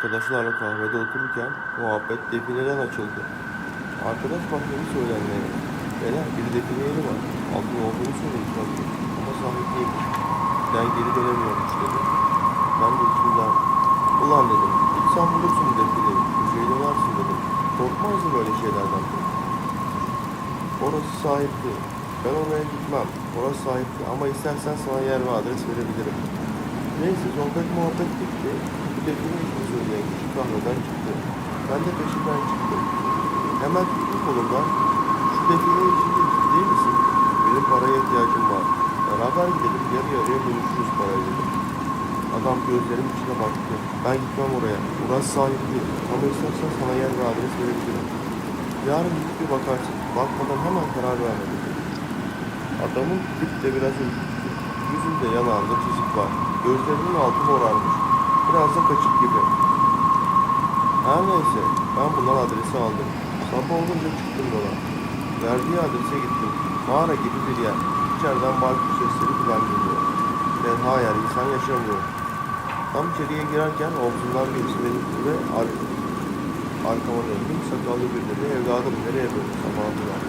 Arkadaşlarla kahvede otururken muhabbet defineden açıldı. Arkadaş başladı söylenmeye. Beyler bir define yeri var. Altın olduğunu söyledik tabii. Ama sahip değilmiş. Ben geri dönemiyormuş dedi. Ben de içimden ulan dedim. Git sen bulursun bu defineyi. Köşeye dönersin dedim. Korkmazdım öyle şeylerden. Orası sahipti. Ben oraya gitmem. Orası sahipti. Ama istersen sana yer ve adres verebilirim. Neyse sohbet muhabbet bitti. Bu define için söyleyen kahveden çıktı. Ben de peşinden çıktım. Hemen tuttum kolumdan. Şu define için değil misin? Benim paraya ihtiyacım var. Beraber gidelim yarı yarıya bölüşürüz parayı dedim. Adam gözlerim içine baktı. Ben gitmem oraya. Burası sahipli. Ama istersen sana yer ve adres verebilirim. Yarın gidip bir bakarsın. Bakmadan hemen karar verme. Adamın de biraz ürküttü. Yüzünde yanağında çizik var. Gözlerinin altı morarmış. Biraz da kaçık gibi. Her neyse ben bundan adresi aldım. Sabah olunca çıktım yola. Verdiği adrese gittim. Mağara gibi bir yer. İçeriden baykuş sesleri falan geliyor. Tenha yer insan yaşamıyor. Tam içeriye girerken omzundan birisi beni tuttu ve ar arkama döndüm. Sakallı bir dedi. Evladım nereye böyle sabahı var.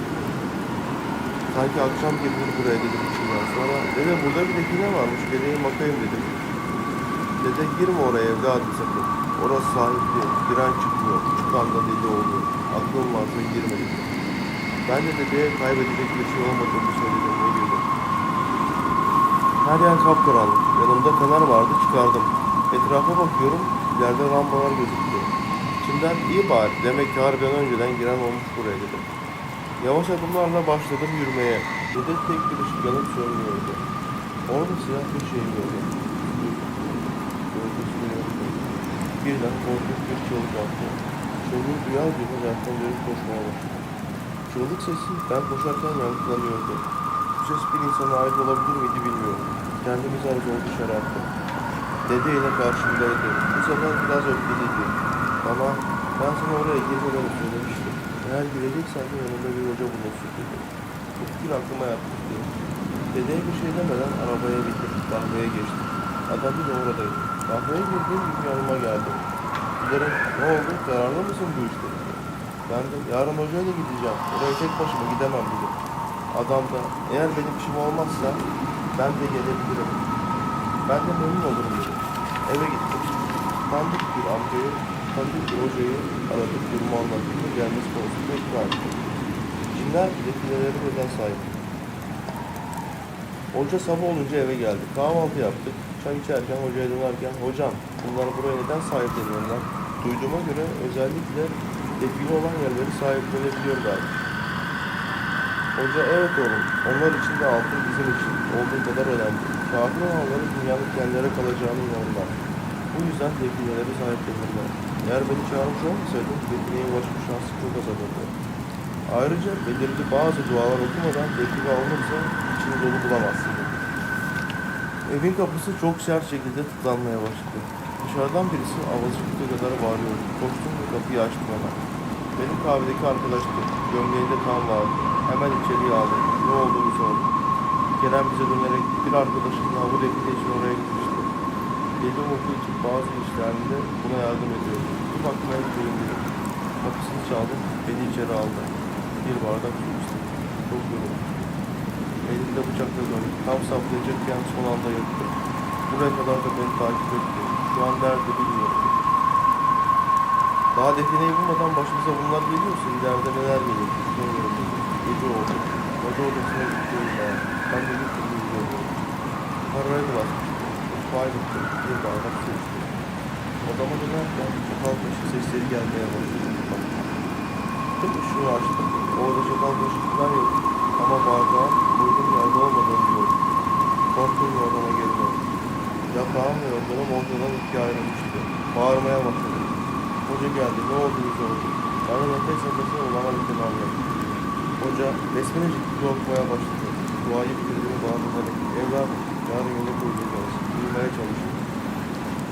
Sanki akşam gibi buraya dedim içimden. Sonra dede burada bir define varmış. Geleyim bakayım dedim. Dede girme oraya evladım sakın. Orası sahipli. Giren çıkmıyor. Çıkan da deli oluyor. Aklın varsa girme dedim. Ben de dedeye kaybedecek bir şey olmadığını söyledim ve girdim. Her yer kapkaranlık. Yanımda fener vardı çıkardım. Etrafa bakıyorum. İleride lambalar gözüküyor. İçimden iyi bari. Demek ki harbiden önceden giren olmuş buraya dedim. Yavaş adımlarla başladım yürümeye. Dede tek bir ışık yanıp sönmüyordu. Orada siyah bir şey gördüm. Gölgesini yoktu. Birden korkunç bir çığlık attı. Çığlığı duyar gibi zaten dönüp koşmaya başladı. Çığlık sesi ben koşarken yankılanıyordu. Bu ses bir insana ait olabilir miydi bilmiyorum. Kendimi zar zor dışarı attım. Dede yine karşımdaydı. Bu sefer biraz öfkeliydi. Bana ben sana oraya girmemeni söylemiştim. Eğer gireceksen de yanında bir hoca bulunsun dedi. Bu fikir aklıma yattı. Dedeye bir şey demeden arabaya bindim. Kahveye geçtim. Adam yine oradaydı. Kahveye girdiğim gibi yanıma geldi. Giderek ne oldu kararlı mısın bu işte? Ben de yarın hocayla gideceğim. Oraya tek başıma gidemem dedim. Adam da eğer benim işim olmazsa ben de gelebilirim. Ben de memnun olurum dedim. Eve gittim. Tanıdık bir amcayı, tanıdık bir hocayı aradık. Durumu anlattım ve gelmesi konusunda ikna ettim. Cinler defineleri neden sahip? Hoca sabah olunca eve geldi. Kahvaltı yaptık. Çay içerken hocaya dönerken hocam bunlar buraya neden sahipleniyorlar? Duyduğuma göre özellikle define olan yerleri sahiplenebiliyorlar. Hoca evet oğlum onlar için de altın bizim için olduğu kadar önemli. Kafir olanların dünyanın kendilere kalacağını inanırlar. Bu yüzden defineleri sahiplenirler. Eğer beni çağırmış olmasaydın defineye ulaşma şansı çok azalırdı. Ayrıca belirli bazı dualar okumadan define alınırsa içini dolu bulamazsın. Evin kapısı çok sert şekilde tıklanmaya başladı. Dışarıdan birisi avazı çıktığı kadar bağırıyordu. Koştum ve kapıyı açtım hemen. Benim kahvedeki arkadaştı. Gömleğinde kan vardı. Hemen içeriye aldım. Ne olduğunu sordum. Kerem bize dönerek bir arkadaşımla bu define için oraya gitmişti. Deli olduğu için bazı işlerinde buna yardım ediyordu. Bir bakmaya gideyim dedim. Kapısını çaldım. Beni içeri aldı. Bir bardak su. Elinde bıçakla döndü. Tam saplayacakken son anda yırttı. Buraya kadar da beni takip etti. Şu an nerede bilmiyorum. Daha defineyi bulmadan başımıza bunlar geliyorsa ileride neler gelir bilmiyorum. Gece oldu. Hoca odasına gidiyorum ben. Ben de bir türlü bilmiyorum. Parayı da basmıştım. Mutfağa gittim. Bir bardak su içtim. Odama dönerken çakal taşı sesleri gelmeye başladı. Gittim ışığı açtım. Orada çakal taşı falan yok. Ama bardağın uygun yerde olmadığını gördüm. Korktum ve odama geri döndüm. Yatağım ve yorganım ortadan ikiye ayrılmıştı. Bağırmaya başladım. Hoca geldi, ne olduğunu sordu. Bana nefes nefese olamadığını anlattı. Hoca besmele ciddi okumaya başladı. Duayı bitirdiğini bağırmayarak, evladım, yarın yola koyulacağız. Uyumaya çalışın.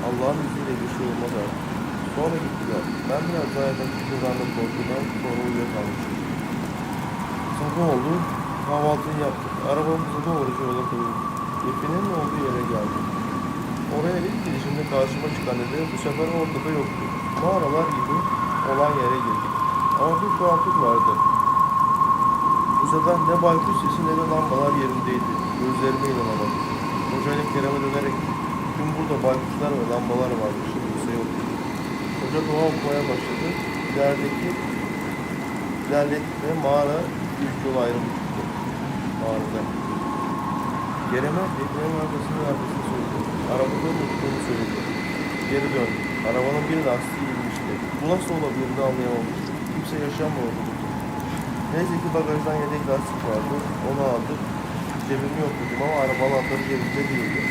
Allah'ın izniyle bir şey olmaz artık. Sonra gittiler. Ben biraz daha yatak kıkırdandım korkudan, sonra uyuyakalmışım. Sabah oldu, kahvaltıyı yaptık. Arabamızı doğruca yola koyduk. Definenin olduğu yere geldik. Oraya ilk gidişimde karşıma çıkan dedi bu sefer ortada yoktu. Mağaralar gibi olan yere girdik. Ama bir tuhaflık vardı. Bu sefer ne baykuş sesi ne de lambalar yerindeydi. Gözlerime inanamadım. Hocayla Kerem'e dönerek tüm burada baykuşlar ve lambalar vardı. Şimdi kimse yok. Hoca dua okumaya başladı. İlerideki ilerledik ve mağara büyük yol ayrımı Mağarada. Kerem'e ekmeğin arkasını arkasını söyledi. Arabadan uçtuğunu söyledi. Geri döndü. Arabanın bir lastiği inmişti. Bu nasıl olabilirdi anlayamamış. Kimse yaşamıyordu burada. Neyse ki bagajdan yedek lastik vardı. Onu aldık. Cebimi yokladım ama arabanın anahtarı cebimde değildi.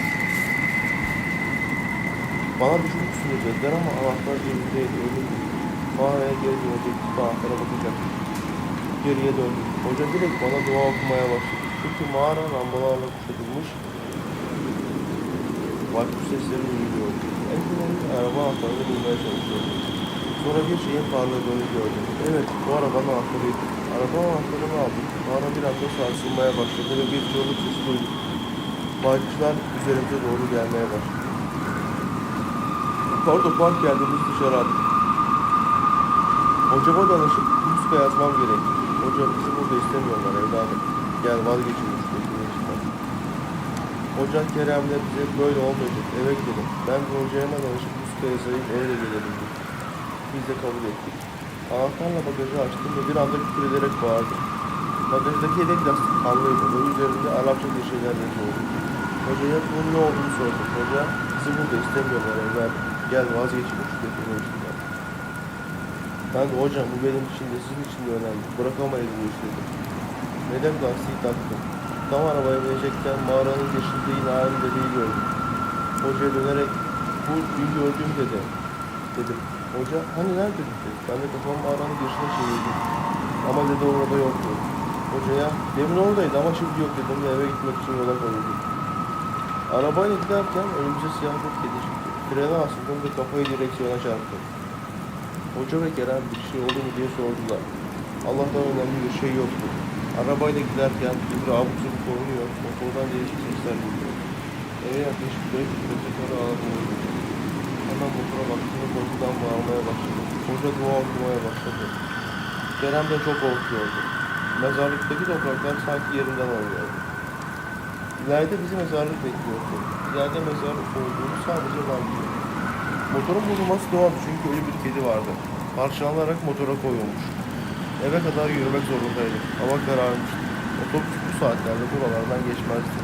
Bana düşmüşsün dediler ama anahtar cebimdeydi. Öyle değil. Mağaraya geri dönecektik. Anahtara bakacaktık. Geriye döndük. Hoca direkt bana dua okumaya başladı. Çünkü mağara lambalarla kuşatılmış. Baykuş sesleri duyuluyordu. En önemli araba anahtarını bulmaya çalışıyordum. Sonra bir şeyin parladığını gördüm. Evet, bu arabanın anahtarıydı. Araba anahtarını aldım. Mağara bir anda sarsılmaya başladı ve bir çığlık sesi duydum. Baykuşlar üzerimize doğru gelmeye başladı. Pardon, park geldiğimiz dışarı attık. Hocama danışıp muska yazmam gerekti. Hocam bizi burada istemiyorlar evladım. Şu işten. Hoca Kerem'le bize böyle olmayacak eve gidelim. Ben hocaya hemen danışıp yazayım eve de gelelim. Biz de kabul ettik. Anahtarla bagajı açtım ve bir anda küfür ederek bağırdım. Bagajdaki yedek lastik kanlıydı ve üzerinde Arapça bir şeyler yazıyordu. Hocaya bunun ne olduğunu sordum. Hoca bizi burada istemiyorlar evladım. Gel vazgeçin getirme işinden. Ben de hocam bu benim için de sizin için de önemli. Bırakamayız bu işi Neden lastiği taktım. Tam arabaya binecekken mağaranın geçildiği yine aynı dedeyi gördüm. Hocaya dönerek bu dün gördüğüm dede dedim. Hoca hani nerede dedi. Ben de kafamı mağaranın girişine çevirdim. Ama dede orada yoktu. Hocaya demin oradaydı ama şimdi yok dedim ve eve gitmek için yola koyuldum. Arabayla giderken önümüze siyah bir kedi çıktı. Frene asıldım ve kafayı direksiyona çarptım. Hoca ve Kerem bir şey oldu mu diye sordular. Allah'tan önemli bir şey yoktu. Arabayla giderken bir abuk sabuk oynuyor, motordan değişik sesler geliyor. Eve yaklaşık 5 metre kadar ağırlığında. Hemen motora baktığımda korkudan bağırmaya başladı. Hoca dua okumaya başladı. Kerem de çok korkuyordu. Mezarlıktaki topraklar sanki yerinden oynuyordu. İleride bizi mezarlık bekliyordu. İleride mezarlık olduğunu sadece ben biliyordum. Motorun bozulması doğal çünkü ölü bir kedi vardı. Parçalanarak motora koyulmuş. Eve kadar yürümek zorundaydık. Hava kararmıştı. Otobüs bu saatlerde buralardan geçmezdi.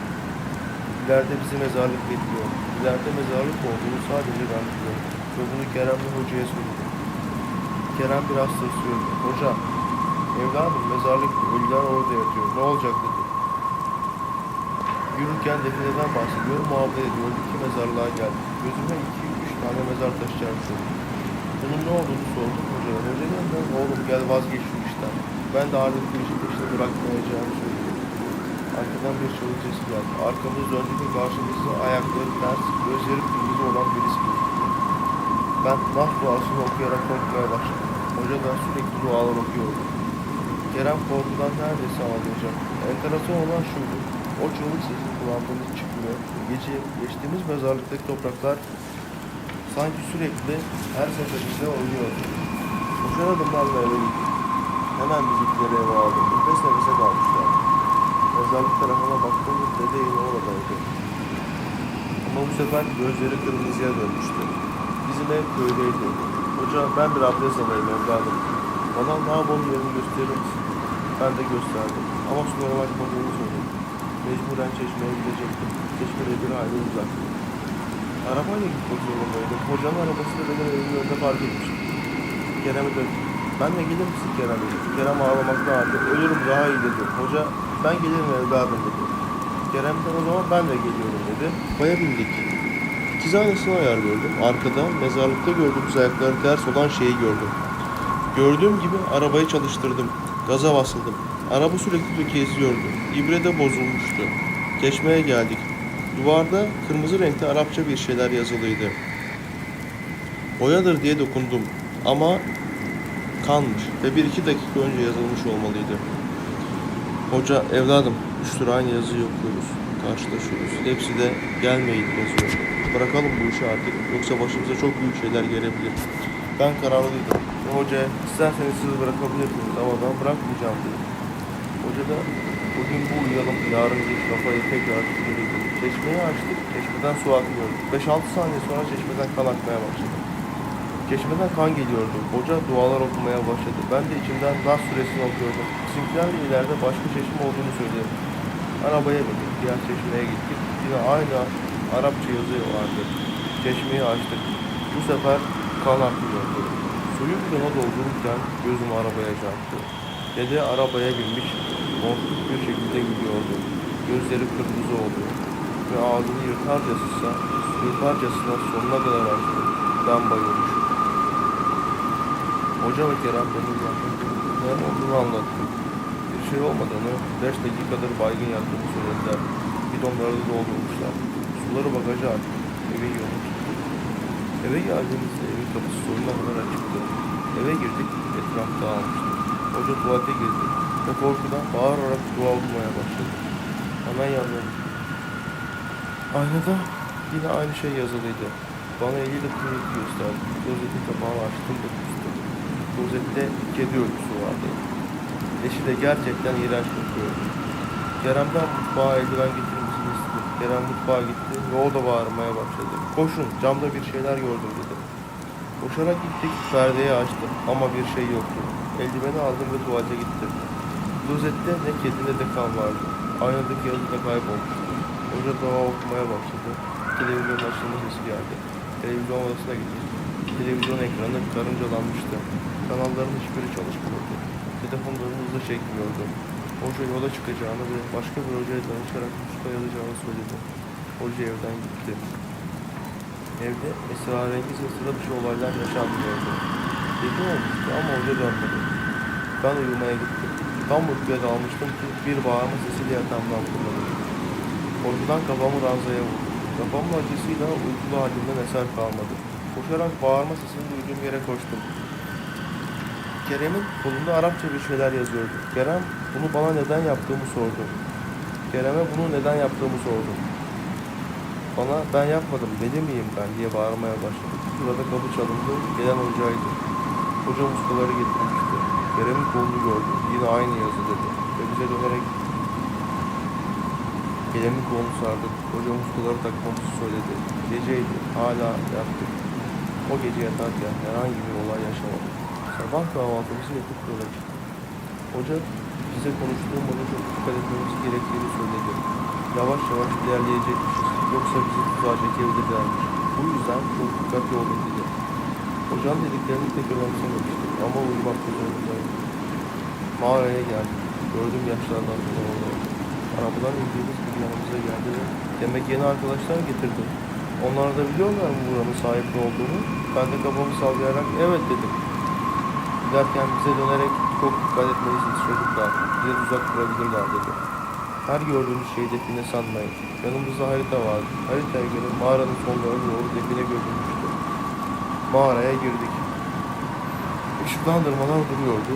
İleride bizi mezarlık bekliyor. İleride mezarlık olduğunu sadece ben biliyorum. Ve bunu Kerem'le hocaya söyledim. Kerem biraz tırsıyordu. Hoca, evladım mezarlık ölüler orada yatıyor. Ne olacak dedi. Yürürken defineden bahsediyorum. Muhabbet ediyordu ki mezarlığa geldik. Gözüme iki, üç tane mezar taşı çarptı. Bunun ne olduğunu sordum hocaya. Hoca dedi oğlum gel vazgeç işten. Ben de bir işin peşini bırakmayacağımı söyledim. Arkadan bir sesi geldi. Arkamız döndük ve karşımızda ayakları ters, gözleri kırmızı olan birisi gözüktü. Ben nah duasını okuyarak korkmaya başladım. Hoca da sürekli dualar okuyordu. Kerem korkudan neredeyse ağlayacak. Enteresan olan şuydu. O çığlık sesi kulağımdan çıkmıyor. Gece geçtiğimiz mezarlıktaki topraklar sanki sürekli her seferinde oynuyordu. Koşar adımlarla eve gittik. Hemen bizimkileri eve aldım. Nefes nefese kalmışlar. Mezarlık tarafına baktığımız dede yine oradaydı. Ama bu sefer gözleri kırmızıya dönmüştü. Bizim ev köydeydi. Hoca ben bir abdest alayım evladım. Bana lavabonun yerini gösterir misin? Ben de gösterdim. Ama sulara bakmadığını söyledim. Mecburen çeşmeye gidecektim. Çeşme de bir aile uzak. Arabayla gitmek zorundaydım. Hocanın arabası da benim evimin önünde park etmiş. Kerem'e döndüm. Benle gelir misin Kerem dedi. Kerem ağlamakta halde. Ölürüm daha iyi dedi. Hoca ben gelirim evladım dedi. Kerem de o zaman ben de geliyorum dedi. Baya bindik. İkiz aynasını ayarlıyordum. Arkada mezarlıkta gördüğümüz ayakları ters olan şeyi gördüm. Gördüğüm gibi arabayı çalıştırdım. Gaza basıldım. Araba sürekli tökezliyordu. İbre de bozulmuştu. Çeşmeye geldik. Duvarda kırmızı renkte Arapça bir şeyler yazılıydı. Boyadır diye dokundum ama kanmış ve bir iki dakika önce yazılmış olmalıydı. Hoca evladım üç lira aynı yazıyı okuyoruz. karşılaşıyoruz. Hepsi de gelmeyin yazıyor. Bırakalım bu işi artık. Yoksa başımıza çok büyük şeyler gelebilir. Ben kararlıydım. Hoca isterseniz sizi bırakabilirsiniz ama ben bırakmayacağım dedi. Hoca da bugün bu uyuyalım, yarın bir kafayı tekrar tutmalıydı. Çeşmeyi açtık, çeşmeden su akmıyor. 5-6 saniye sonra çeşmeden kan akmaya başladı. Çeşmeden kan geliyordu. Hoca dualar okumaya başladı. Ben de içimden Nas suresini okuyordum. Bizimkiler de ileride başka çeşme olduğunu söyledi. Arabaya bindik, diğer çeşmeye gittik. Yine aynı Arapça yazı vardı. Çeşmeyi açtık. Bu sefer kan akmıyordu. Suyu bidona doldururken gözüm arabaya çarptı. Dede arabaya binmiş, korktuk bir şekilde gidiyordu. Gözleri kırmızı oldu ve ağzını yırtarcasına, yırtarcasına sonuna kadar açtı. Ben bayılmışım. Hoca ve Kerem benim ne olduğunu anlattı. Bir şey olmadığını, 5 dakikadır baygın yattığını söylediler. Bidonları da doldurmuşlar. Suları bagaja attık. Eve yolunu. Eve geldiğimizde evin kapısı sonuna kadar açıktı. Eve girdik, etraf dağılmıştı. Hoca tuvalete girdi ve korkudan bağırarak dua okumaya başladı. Hemen yanına Aynada yine aynı şey yazılıydı. Bana eliyle tuvaleti gösterdi. Klozetin kapağını açtım kustum. Klozette kedi ölüsü vardı. Eşi de gerçekten iğrenç kokuyordu. Kerem'den mutfağa eldiven getirmesini istedim. Kerem mutfağa gitti ve o da bağırmaya başladı. Koşun camda bir şeyler gördüm dedi. Koşarak gittik perdeyi açtım ama bir şey yoktu. Eldiveni aldım ve tuvalete gittim. Klozette ne kedi ne de kan vardı. Aynadaki yazı da kaybolmuştu. Hoca dua okumaya başladı. Televizyon açılma sesi geldi. Televizyon odasına gittik. Televizyon ekranı karıncalanmıştı. Kanalların hiçbiri çalışmıyordu. Telefonların hızlı çekmiyordu. Hoca yola çıkacağını ve başka bir hocaya danışarak muska yazacağını söyledi. Hoca evden gitti. Evde esrarengiz ve sıra dışı olaylar yaşanmıyordu. Gece olmuştu ama hoca dönmedi. Ben uyumaya gittim. Tam uykuya dalmıştım ki bir bağırma sesiyle yatağımdan fırladım. Korkudan kafamı ranzaya vurdum. Kafamın acısıyla uykulu halimden eser kalmadı. Koşarak bağırma sesini duyduğum yere koştum. Kerem'in kolunda Arapça bir şeyler yazıyordu. Kerem bunu bana neden yaptığımı sordu. Kerem'e bunu neden yaptığımı sordum. Bana ben yapmadım deli miyim ben diye bağırmaya başladı. Burada kapı çalındı. Gelen hocaydı. Hoca muskaları getirmişti. Kerem'in kolunu gördüm. Yine aynı yazı dedi. Ve bize dönerek Kerem'in kolunu sardık. Hoca muskaları takmamızı söyledi. Geceydi. Hala yattık. O gece yatarken herhangi bir olay yaşamadık. Sabah kahvaltımızı yapıp yola çıktık. Hoca bize konuştuğum bana çok dikkat etmemiz gerektiğini söyledi. Yavaş yavaş ilerleyecekmişiz. Yoksa bizi tuzağa çekebilirlermiş. Bu yüzden çok dikkatli olun dedi. Hocanın dediklerini pek önemsememiştim ama uyumakta zorundayım. Mağaraya geldik. Gördüğüm yaşlardan sonra onları. Arabadan indiğimiz bir yanımıza geldi ve demek yeni arkadaşlar getirdim. Onlar da biliyorlar mı buranın sahipli olduğunu? Ben de kafamı sallayarak evet dedim. Giderken bize dönerek çok dikkat etmelisiniz çocuklar. Bize uzak durabilirler dedi. Her gördüğünüz şeyi define sanmayın. Yanımızda harita vardı. Haritaya göre mağaranın sonlarına doğru define görülmüştü. Mağaraya girdik. Işıklandırmalar duruyordu.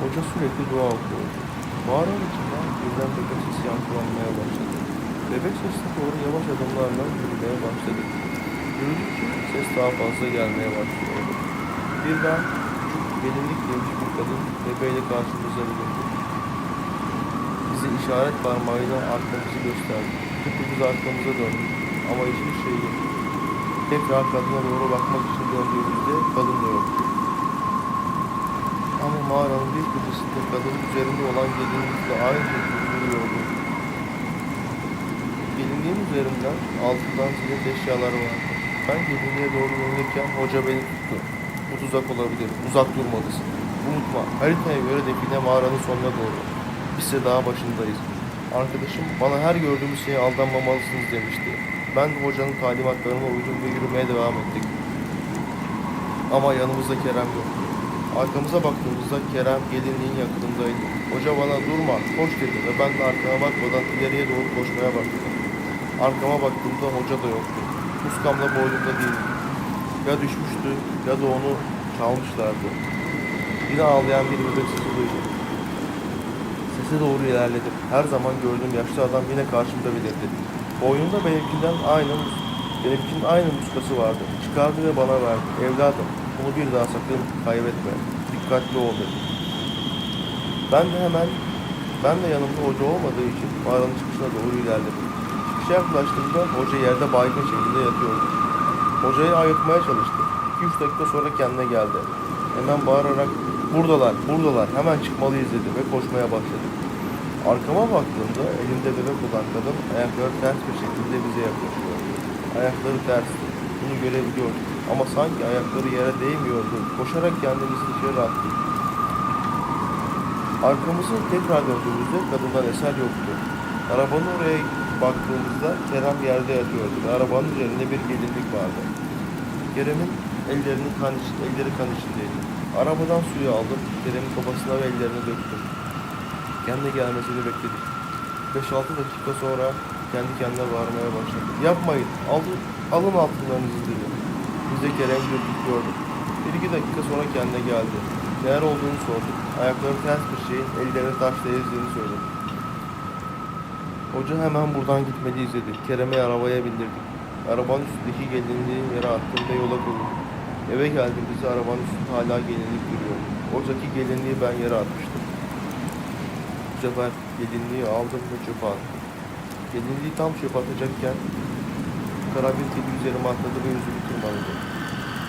Hoca sürekli dua okuyordu. Mağaranın içinden birden bebek sesi yankılanmaya başladı. Bebek sesine doğru yavaş adımlarla yürümeye başladı. Yürüdükçe ses daha fazla gelmeye başlıyordu. Birden gelinlik giymiş bir kadın bebeğiyle karşımıza bulundu. Bize işaret parmağıyla arkamızı gösterdi. Hepimiz arkamıza döndük ama hiçbir şey yok. Tekrar kadına doğru bakmak için döndüğümüzde kadın da yoktu. Ama mağaranın bir köşesinde kadının üzerinde olan gelinlikle aynı şekilde duruyordu. Gelinliğin üzerinden altından zinet eşyaları vardı. Ben gelinliğe doğru yönelirken hoca beni tuttu. Bu tuzak olabilir. Uzak durmalısın. Unutma. Haritaya göre define mağaranın sonuna doğru. Biz de daha başındayız. Arkadaşım bana her gördüğümüz şeye aldanmamalısınız demişti. Ben de hocanın talimatlarına uydum ve yürümeye devam ettik. Ama yanımızda Kerem yoktu. Arkamıza baktığımızda Kerem gelinliğin yakınındaydı. Hoca bana durma, koş dedi ve ben de arkama bakmadan ileriye doğru koşmaya başladım. Arkama baktığımda hoca da yoktu. Muskamla boynumda değildi. Ya düşmüştü ya da onu çalmışlardı. Yine ağlayan bir bebek sesi duydum. Sese doğru ilerledim. Her zaman gördüğüm yaşlı adam yine karşımda belirdi. Boynunda benimkinden aynı, benimkinin aynı muskası vardı. Çıkardı ve bana verdi. Evladım, bunu bir daha sakın kaybetme. Dikkatli ol dedi. Ben de hemen, ben de yanımda hoca olmadığı için mağaranın çıkışına doğru ilerledim. Çıkışa yaklaştığımda hoca yerde baygın şekilde yatıyordu. Hocayı ayırtmaya çalıştım. 2-3 dakika sonra kendine geldi. Hemen bağırarak buradalar, buradalar, hemen çıkmalıyız dedi ve koşmaya başladı. Arkama baktığımda elinde bebek olan kadın ayakları ters bir şekilde bize yaklaşıyor. Ayakları tersti. Bunu görebiliyorduk. Ama sanki ayakları yere değmiyordu. Koşarak kendimizi dışarı attık. Arkamızı tekrar döndüğümüzde kadından eser yoktu. Arabanın oraya baktığımızda Kerem yerde yatıyordu arabanın üzerinde bir gelinlik vardı. Kerem'in ellerini kan, elleri kan içindeydi. Arabadan suyu aldım, Kerem'in kafasına ve ellerine döktüm. Kendi gelmesini bekledik. 5-6 dakika sonra kendi kendine bağırmaya başladı. Yapmayın, alın, alın altınlarınızı dedi. Biz de Kerem dürtüklüyorduk. Bir iki dakika sonra kendine geldi. Neler olduğunu sorduk. Ayakları ters bir şeyin ellerini taşla ezdiğini söyledi. Hoca hemen buradan gitmeliyiz dedi. Kerem'i arabaya bindirdik. Arabanın üstündeki gelinliği yere attım ve yola koyuldum. Eve geldiğimizde arabanın üstünde hala gelinlik duruyor. Oradaki gelinliği ben yere atmıştım. Bu sefer gelinliği aldım ve çöpe attım. Gelinliği tam çöpe atacakken kara bir kedi üzerime atladı ve yüzümü tırmaladı.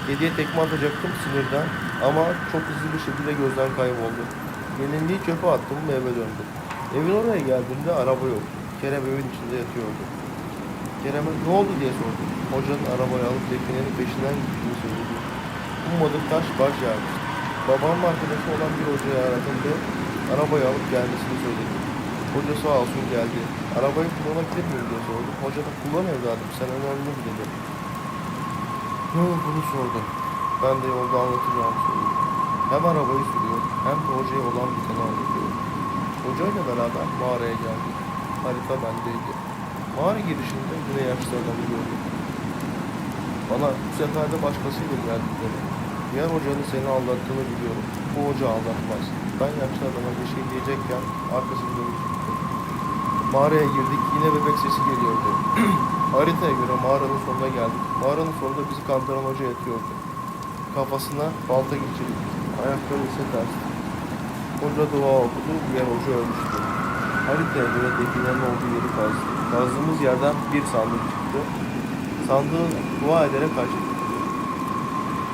Kediye tekme atacaktım sinirden ama çok hızlı bir şekilde gözden kayboldu. Gelinliği çöpe attım ve eve döndüm. Evin oraya geldiğimde araba yok. Kerem evin içinde yatıyordu. Kerem'e ne oldu diye sordum. Hocanın arabayı alıp Define'nin peşinden gittiğini söyledi. Ummadık taş baş yağmış. Babamın arkadaşı olan bir hocayı aradım ve arabayı alıp gelmesini söyledi. Hoca sağ olsun geldi. Arabayı kullanabilir miyim diye sordum. Hoca da kullan evladım sen önemli mi dedi. Ne olduğunu sordum. Ben de yolda anlatacağım söyledim. Hem arabayı sürüyor hem de hocaya olan biteni anlatıyor. Hocayla beraber mağaraya geldik. Harita bendeydi. Mağara girişinde yine yaşlı adamı gördüm. Bana bu sefer de başkasıyla geldikleri. Diğer hocanın seni aldattığını biliyorum. Bu hoca aldatmaz. Ben yaşlı adama bir şey diyecekken arkasını dönüp. Mağaraya girdik yine bebek sesi geliyordu. Haritaya göre mağaranın sonuna geldik. Mağaranın sonunda bizi kandıran hoca yatıyordu. Kafasına balta geçirdik. Ayakları ise ters. Hoca dua okudu, diğer hoca ölmüştü. Haritaya göre definenin olduğu yeri kazdık. Kazdığımız yerden bir sandık çıktı. Sandığı dua ederek açtık.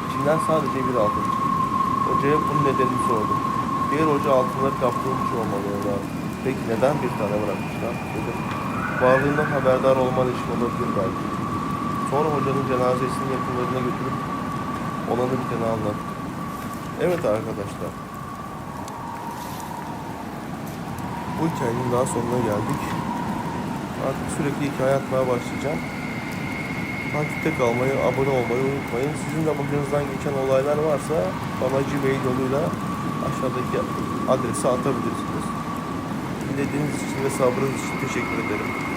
İçinden sadece bir altın çıktı. Hocaya bunun nedenini sordum. Diğer hoca altınları olmalı evladım. Peki neden bir tane bırakmışlar? Dedim. Varlığından haberdar olman için olabilir belki. Sonra hocanın cenazesini yakınlarına götürüp olanı biteni anlattı. Evet arkadaşlar. Bu hikayenin daha sonuna geldik. Artık sürekli hikaye atmaya başlayacağım. Takipte kalmayı, abone olmayı unutmayın. Sizin de başınızdan geçen olaylar varsa bana Gmail yoluyla aşağıdaki adrese atabilirsiniz. Dinlediğiniz için ve sabrınız için teşekkür ederim.